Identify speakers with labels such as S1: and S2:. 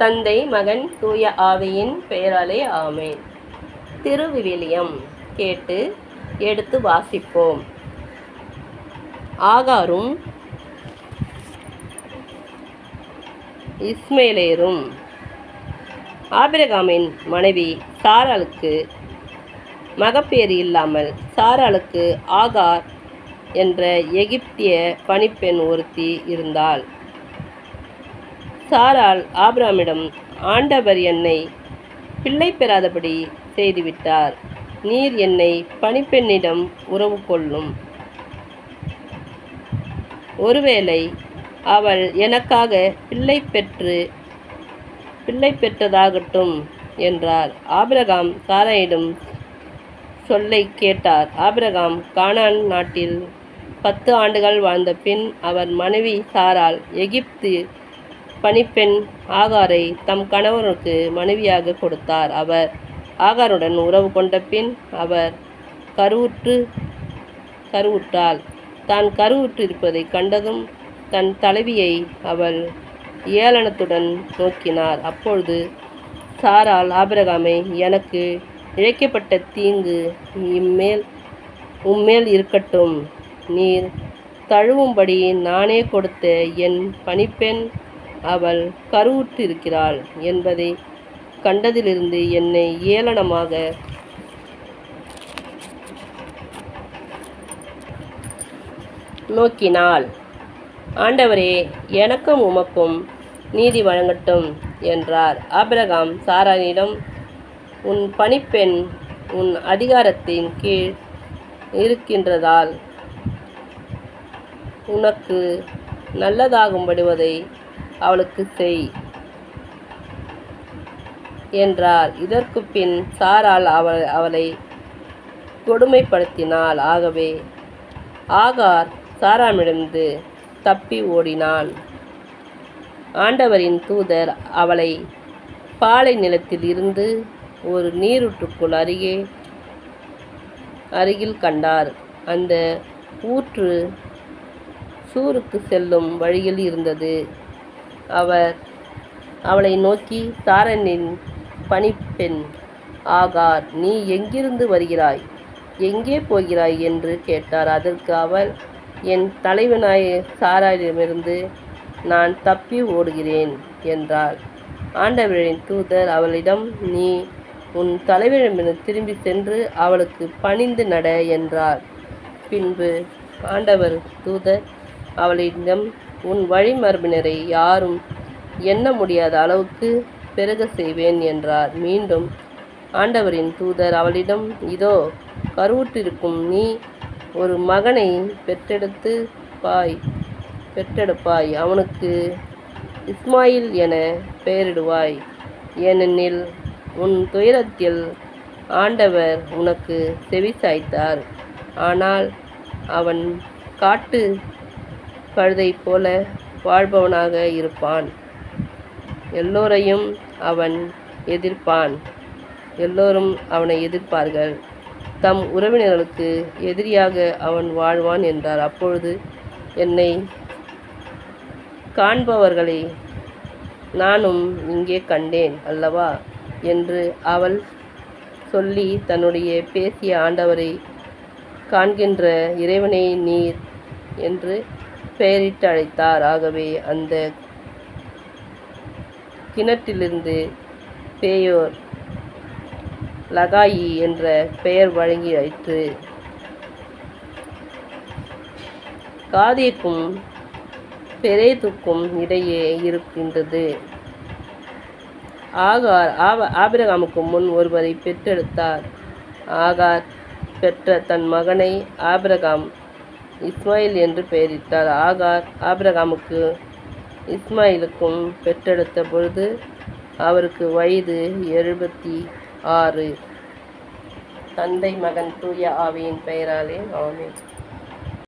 S1: தந்தை மகன் தூய ஆவியின் பெயராலே ஆமேன். திருவிவிலியம் கேட்டு எடுத்து வாசிப்போம். ஆகாரும் இஸ்மேலேரும் ஆபிரகாமின் மனைவி சாராளுக்கு மகப்பேறு இல்லாமல் சாராளுக்கு ஆகார் என்ற எகிப்திய பணிப்பெண் ஒருத்தி இருந்தாள். சாரால் ஆபிராமிடம் ஆண்டவர் என்னை பிள்ளை பெறாதபடி செய்துவிட்டார். நீர் என்னை பணிப்பெண்ணிடம் உறவு கொள்ளும். ஒருவேளை அவள் எனக்காக பிள்ளை பெற்று பிள்ளை பெற்றதாகட்டும் என்றார். ஆபிரகாம் சாராயிடம் சொல்லை கேட்டார். ஆபிரகாம் கானான் நாட்டில் பத்து ஆண்டுகள் வாழ்ந்த பின் அவர் மனைவி சாரால் எகிப்து பணிப்பெண் ஆகாரை தம் கணவனுக்கு மனைவியாக கொடுத்தார் அவர். ஆகாருடன் உறவு கொண்ட பின் அவர் கருவுற்று கருவுற்றாள். தான் கருவுற்றிருப்பதை கண்டதும் தன் தலைவியை அவள் ஏளனத்துடன் நோக்கினார். அப்பொழுது சாரால் ஆபிரகாமை எனக்கு இழைக்கப்பட்ட தீங்கு இம்மேல் உம்மேல் இருக்கட்டும். நீர் தழுவும்படி நானே கொடுத்த என் பணிப்பெண் அவள் கருவுற்றிருக்கிறாள் என்பதை கண்டதிலிருந்து என்னை ஏளனமாக நோக்கினாள். ஆண்டவரே எனக்கும் உமக்கும் நீதி வழங்கட்டும் என்றார். ஆபிரகாம் சாரானிடம் உன் பணிப்பெண் உன் அதிகாரத்தின் கீழ் இருக்கின்றதால் உனக்கு நல்லதாகும்படுவதை அவளுக்கு செய் என்றார் இதற்கு பின் சாரால் அவள் அவளை கொடுமைப்படுத்தினாள். ஆகவே ஆகார் சாராமிடமிருந்து தப்பி ஓடினான். ஆண்டவரின் தூதர் அவளை பாலை நிலத்தில் இருந்து ஒரு நீரூற்றுக்குள் அருகே அருகில் கண்டார். அந்த ஊற்று சூருக்கு செல்லும் வழியில் இருந்தது. அவர் அவளை நோக்கி சாரனின் பணிப்பெண் ஆகார் நீ எங்கிருந்து வருகிறாய்? எங்கே போகிறாய்? என்று கேட்டார். அதற்கு அவள் என் தலைவனாய சாராயிடமிருந்து நான் தப்பி ஓடுகிறேன் என்றாள் ஆண்டவரின் தூதர் அவளிடம் நீ உன் தலைவரிடமிருந்து திரும்பி சென்று அவளுக்கு பணிந்து நட என்றார். பின்பு ஆண்டவர் தூதர் அவளிடம் உன் வழிமரபினரை யாரும் எண்ண முடியாத அளவுக்கு பெருக செய்வேன் என்றார். மீண்டும் ஆண்டவரின் தூதர் அவளிடம் இதோ கருவுற்றிருக்கும் நீ ஒரு மகனை பெற்றெடுத்து பாய் பெற்றெடுப்பாய். அவனுக்கு இஸ்மாயில் என பெயரிடுவாய். ஏனெனில் உன் துயரத்தில் ஆண்டவர் உனக்கு செவி சாய்த்தார். ஆனால் அவன் காட்டு கழுதை போல வாழ்பவனாக இருப்பான். எல்லோரையும் அவன் எதிர்ப்பான். எல்லோரும் அவனை எதிர்ப்பார்கள். தம் உறவினர்களுக்கு எதிரியாக அவன் வாழ்வான் என்றார். அப்பொழுது என்னை காண்பவர்களை நானும் இங்கே கண்டேன் அல்லவா என்று அவள் சொல்லி தன்னுடைய பேசிய ஆண்டவரை காண்கின்ற இறைவனை நீர் என்று பெயரிட்டு அழைத்தார் ஆகவே அந்த கிணற்றிலிருந்து பேயோர் லகாயி என்ற பெயர் வழங்கி அழைத்து காதியக்கும் பெரேதுக்கும் இடையே இருக்கின்றது. ஆகார் ஆவ ஆபிரகாமுக்கு முன் ஒருவரை பெற்றெடுத்தார். ஆகார் பெற்ற தன் மகனை ஆபிரகாம் இஸ்மாயில் என்று பெயரிட்டார். ஆகார் ஆபிரகாமுக்கு இஸ்மாயிலுக்கும் பெற்றெடுத்த பொழுது அவருக்கு வயது எழுபத்தி ஆறு. தந்தை மகன் தூய ஆவியின் பெயராலே ஆமென்.